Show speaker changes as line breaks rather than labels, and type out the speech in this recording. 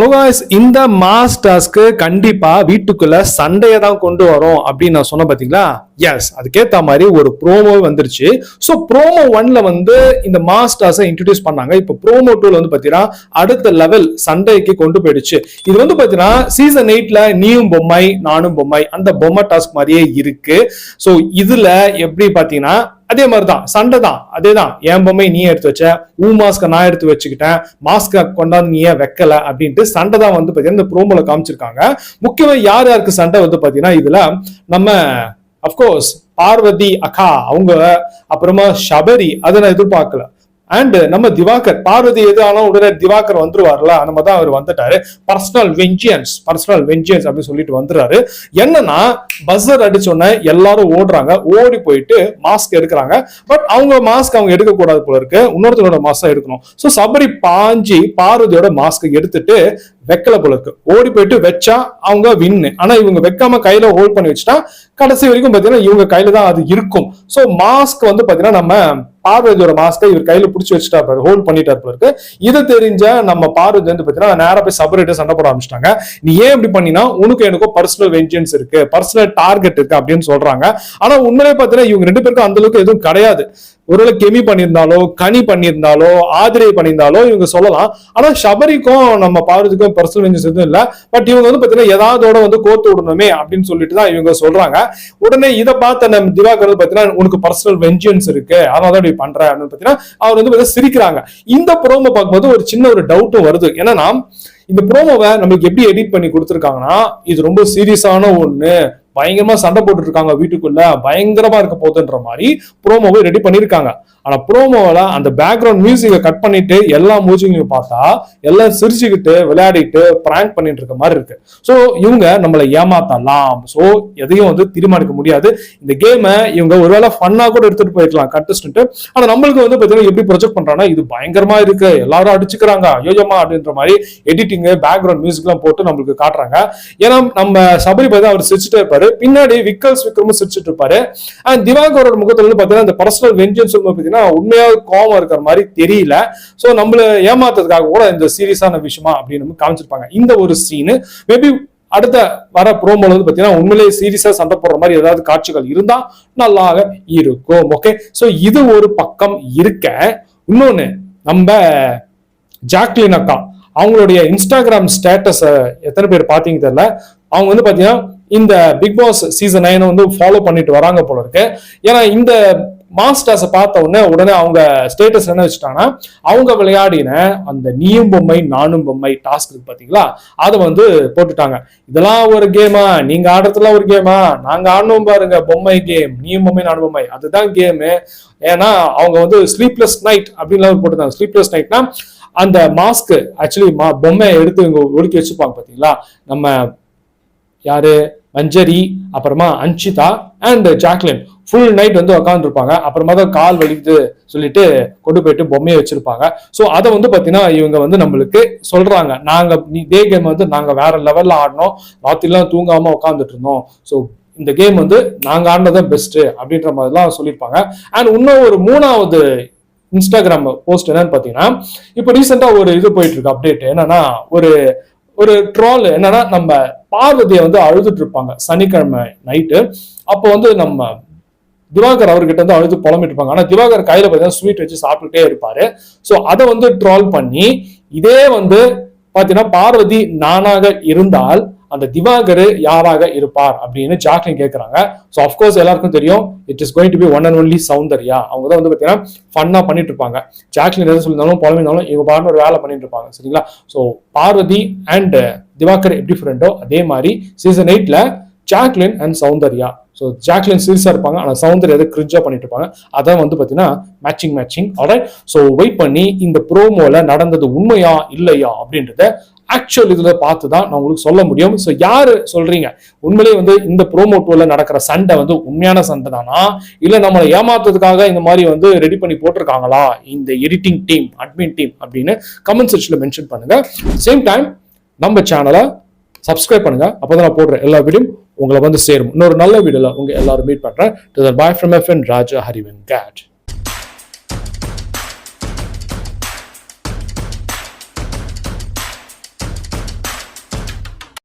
Hello guys இந்த mass டாஸ்க்கு கண்டிப்பா வீட்டுக்குள்ள சண்டையை தான் கொண்டு வரும் அப்படின்னு நான் சொன்ன பாத்தீங்களா? எஸ் அதுக்கேத்த மாதிரி ஒரு ப்ரோமோ வந்துருச்சு. ஸோ ப்ரோமோ ஒன்ல வந்து இந்த மாஸ் டாஸை இன்ட்ரடியூஸ் பண்ணாங்க. இப்போ ப்ரோமோ டூல வந்து பாத்தீங்கன்னா அடுத்த லெவல் சண்டைக்கு கொண்டு போயிடுச்சு. இது வந்து பாத்தீங்கன்னா சீசன் எயிட்ல நீயும் பொம்மை நானும் பொம்மை அந்த பொம்மை டாஸ்க் மாதிரியே இருக்கு. ஸோ இதுல எப்படி பாத்தீங்கன்னா அதே மாதிரி தான் சண்டை தான் அதே தான் என் பொம்மை நீ எடுத்து வச்ச ஊ மாஸ்க நான் எடுத்து வச்சுக்கிட்டேன். மாஸ்க கொண்டாந்து நீ ஏன் வைக்கல அப்படின்ட்டு சண்டை தான் வந்து பாத்தீங்கன்னா இந்த ப்ரோமோல காமிச்சிருக்காங்க. முக்கியமா யார் யாருக்கு சண்டை வந்து பாத்தீங்கன்னா இதுல நம்ம அப்கோர்ஸ் பார்வதி அக்கா அவங்க அப்புறமா ஷபரி அதை நான் எதிர்பார்க்கல. அண்ட் நம்ம திவாகர் பார்வதி எது உடனே திவாகர் வந்துருவார்ல அந்த மாதிரி தான் அவர் வந்துட்டாரு. பர்சனல் வெஞ்சியன்ஸ் பர்சனல் வெஞ்சியன்ஸ் அப்படின்னு சொல்லிட்டு வந்துறாரு என்னன்னா பஸ்ஸர் அடிச்சோடனே எல்லாரும் ஓடுறாங்க ஓடி போயிட்டு மாஸ்க் எடுக்கிறாங்க. பட் அவங்க மாஸ்க் அவங்க எடுக்க கூடாது போல இருக்கு. இன்னொருத்தரோட மாஸ்க் எடுக்கணும். ஸோ சபரி பாஞ்சி பார்வதியோட மாஸ்க் எடுத்துட்டு வைக்கல போல இருக்கு. ஓடி போயிட்டு வச்சா அவங்க வின்னு ஆனா இவங்க வைக்காம கையில ஹோல்ட் பண்ணி வச்சுட்டா கடைசி வரைக்கும் பாத்தீங்கன்னா இவங்க கையில தான் அது இருக்கும். ஸோ மாஸ்க் வந்து பாத்தீங்கன்னா நம்ம பார்வதியோட மாஸ்கை இவர் கையில பிடிச்சி வச்சுட்டா பாரு ஹோல்ட் பண்ணிட்டாரு இருக்கு. இது தெரிஞ்ச நம்ம பார்வதி வந்து பாத்தீங்கன்னா நேரா போய் சபரேட்டர் சண்டை போட ஆரம்பிச்சிட்டாங்க. நீ ஏன் இப்படி பண்ணினா உனக்கு எனக்கும் பர்சனல் வெஞ்சன்ஸ் இருக்கு பர்சனல் டார்கெட் இருக்கு அப்படின்னு சொல்றாங்க. ஆனா உண்மையிலே பாத்தீங்கன்னா இவங்க ரெண்டு பேருக்கும் அந்த அளவுக்கு எதுவும் கிடையாது. ஒருவேளை கெமி பண்ணியிருந்தாலோ கனி பண்ணியிருந்தாலோ ஆதிரை பண்ணியிருந்தாலோ இவங்க சொல்லலாம். ஆனா சபரிக்கும் நம்ம பார்வதிக்கும் பர்சனல் வெஞ்சன்ஸ் எதுவும் இல்லை. பட் இவங்க வந்து பாத்தீங்கன்னா ஏதாவதோட வந்து கோர்த்து விடணுமே அப்படின்னு சொல்லிட்டு தான் இவங்க சொல்றாங்க. உடனே இதை பார்த்த நம்ம திவாகர் வந்து பாத்தீங்கன்னா உனக்கு பர்சனல் வெஞ்சன்ஸ் இருக்கு. அதனால தான் இப்படி பண்ற அப்படின்னு பாத்தீங்கன்னா அவர் வந்து பாத்தீங்கன்னா சிரிக்கிறாங்க. இந்த ப்ரோமோ பார்க்கும்போது ஒரு சின்ன ஒரு டவுட்டும் வருது. என்னன்னா இந்த ப்ரோமோவை நமக்கு எப்படி எடிட் பண்ணி கொடுத்துருக்காங்கன்னா இது ரொம்ப சீரியஸான ஒன்று பயங்கரமா சண்டை போட்டுட்டு இருக்காங்க வீட்டுக்குள்ள பயங்கரமா இருக்க போதுன்ற மாதிரி ப்ரோமோவை ரெடி பண்ணிருக்காங்க. ஆனா ப்ரோமோவில் அந்த பேக்ரவுண்ட் மியூசிக்கை கட் பண்ணிட்டு எல்லா மூச்சிங்களையும் பார்த்தா எல்லாம் சிரிச்சுக்கிட்டு விளையாடிட்டு பிராங்க் பண்ணிட்டு இருக்க மாதிரி இருக்கு. ஸோ இவங்க நம்மளை ஏமாத்தலாம். ஸோ எதையும் வந்து தீர்மானிக்க முடியாது. இந்த கேமை இவங்க ஒருவேளை ஃபன்னா கூட எடுத்துட்டு போயிருக்கலாம் கண்டஸ்டன்ட் ஆனா நம்மளுக்கு வந்து பார்த்தீங்கன்னா எப்படி ப்ரொஜெக்ட் பண்றாங்கன்னா இது பயங்கரமா இருக்கு. எல்லாரும் அடிச்சுக்கிறாங்க. யோஜமா அப்படின்ற மாதிரி எடிட்டிங் பேக்ரவுண்ட் மியூசிக்லாம் போட்டு நம்மளுக்கு காட்டுறாங்க. ஏன்னா நம்ம சபரி பார்த்தா அவர் சிரிச்சுட்டே இருப்பாரு. பின்னாடி விக்கல்ஸ் விக்ரமும் சிரிச்சுட்டு இருப்பாரு. அண்ட் திவாகரோட முகத்துல இருந்து பாத்தீங்கன்னா இந்த பர்சனல் வெஞ்சன்ஸ் பாத்தீங்கன்னா உண்மையாக கோவம் இருக்கிற மாதிரி தெரியல. சோ நம்மள ஏமாத்துறதுக்காக கூட இந்த சீரியஸான விஷயமா அப்படின்னு காமிச்சிருப்பாங்க. இந்த ஒரு சீனு மேபி அடுத்த வர ப்ரோமோல வந்து பாத்தீங்கன்னா உண்மையிலேயே சீரியஸா சண்டை போடுற மாதிரி ஏதாவது காட்சிகள் இருந்தா நல்லாக இருக்கும். ஓகே சோ இது ஒரு பக்கம் இருக்க. இன்னொன்னு நம்ம ஜாக்லின் அக்கா அவங்களுடைய இன்ஸ்டாகிராம் ஸ்டேட்டஸ் எத்தனை பேர் பாத்தீங்க தெரியல. அவங்க வந்து பாத்தீங்கன்னா இந்த பிக் பாஸ் சீசன் நைனை வந்து ஃபாலோ பண்ணிட்டு வராங்க போல இருக்கு. ஏன்னா இந்த மாஸ்டர்ஸை பார்த்த உடனே உடனே அவங்க ஸ்டேட்டஸ் என்ன வச்சுட்டாங்கன்னா அவங்க விளையாடின அந்த நீயும் பொம்மை நானும் பொம்மை டாஸ்க் இருக்கு பாத்தீங்களா? அதை வந்து போட்டுட்டாங்க. இதெல்லாம் ஒரு கேமா நீங்க ஆடுறதுலாம் ஒரு கேமா நாங்க ஆடணும் பாருங்க பொம்மை கேம் நீயும் பொம்மை நானும் பொம்மை. அதுதான் கேமு ஏன்னா அவங்க வந்து ஸ்லீப்லெஸ் நைட் அப்படின்லாம் போட்டுருந்தாங்க. ஸ்லீப்லெஸ் நைட்னா அந்த மாஸ்க் ஆக்சுவலி மா பொம்மையை எடுத்து இவங்க ஒடுக்கி வச்சுப்பாங்க பாத்தீங்களா? நம்ம யாரு? மஞ்சரி அப்புறமா Anshitha and Jacqueline. Full night வந்து உட்காந்துருப்பாங்க அப்புறமா தான் கால் வலிக்குது சொல்லிட்டு கொண்டு போயிட்டு பொம்மையை வச்சிருப்பாங்க. ஸோ அதை வந்து பார்த்தீங்கன்னா இவங்க வந்து நம்மளுக்கு சொல்றாங்க. நாங்க டே கேம் வந்து நாங்க வேற லெவல்ல ஆடினோம் ராத்திரிலாம் தூங்காம உட்காந்துட்டு இருந்தோம் ஸோ இந்த கேம் வந்து நாங்க ஆடினதான் பெஸ்ட் அப்படின்ற மாதிரிலாம் சொல்லியிருப்பாங்க. அண்ட் இன்னும் ஒரு மூணாவது இன்ஸ்டாகிராம் போஸ்ட் என்னன்னு பார்த்தீங்கன்னா இப்போ ரீசெண்டாக ஒரு இது போயிட்டு இருக்கு அப்டேட் என்னன்னா ஒரு ஒரு ட்ரால் என்னன்னா நம்ம பார்வதியை வந்து அழுதுட்டு இருப்பாங்க. சனிக்கிழமை நைட்டு அப்போ வந்து நம்ம திவாகர் அவர்கிட்ட வந்து அழுது புலம்பிட்டு இருப்பாங்க. ஆனா திவாகர் கையில பார்த்தீங்கன்னா ஸ்வீட் வச்சு சாப்பிட்டுட்டே இருப்பாரு. ஸோ அதை வந்து ட்ரால் பண்ணி இதே வந்து பாத்தீங்கன்னா பார்வதி நானாக இருந்தால் அந்த திவாகர் யாராக இருப்பார் அப்படின்னு ஜாக்லின் கேட்குறாங்க ஸோ அஃப்கோர்ஸ் எல்லாருக்கும் தெரியும் it is going to be one and only Soundarya. அவங்க தான் வந்து பார்த்தீங்கன்னா ஃபன்னாக பண்ணிட்டு இருப்பாங்க ஜாக்லின் எதாவது சொல்லியிருந்தாலும் புலம்பிருந்தாலும் இவங்க பாருன்னு ஒரு வேலை பண்ணிட்டு இருப்பாங்க சரிங்களா? ஸோ பார்வதி அண்ட் திவாகர் எப்படி ஃப்ரெண்டோ அதே மாதிரி சீசன் எயிட்டில் Jacqueline and Soundarya. So Jacqueline சீரியஸாக இருப்பாங்க ஆனால் சௌந்தர்யா எதை கிரிஞ்சாக பண்ணிட்டு இருப்பாங்க. அதான் வந்து பார்த்தீங்கன்னா matching matching alright so wait பண்ணி இந்த ப்ரோமோவில் நடந்தது உண்மையா இல்லையா அப்படின்றத ஆக்சுவல் இதில் பார்த்து தான் நான் உங்களுக்கு சொல்ல முடியும். ஸோ யார் சொல்கிறீங்க உண்மையிலேயே வந்து இந்த ப்ரோமோ டூல நடக்கிற சண்டை வந்து உண்மையான சண்டை தானா இல்லை நம்மளை ஏமாத்துறதுக்காக இந்த மாதிரி வந்து ரெடி பண்ணி போட்டிருக்காங்களா? இந்த எடிட்டிங் டீம் அட்மின் டீம் அப்படின்னு கமெண்ட் செக்ஷனில் மென்ஷன் பண்ணுங்க. சேம் டைம் நம்ம சேனலை சப்ஸ்கிரைப் பண்ணுங்க. அப்போதான் நான் போடுற எல்லா வீடியும் உங்களை வந்து சேரும். இன்னொரு நல்ல வீடியோவில் உங்க எல்லாரும் மீட் பண்ணுறேன் bye from F N Raja ஹரிவன் gate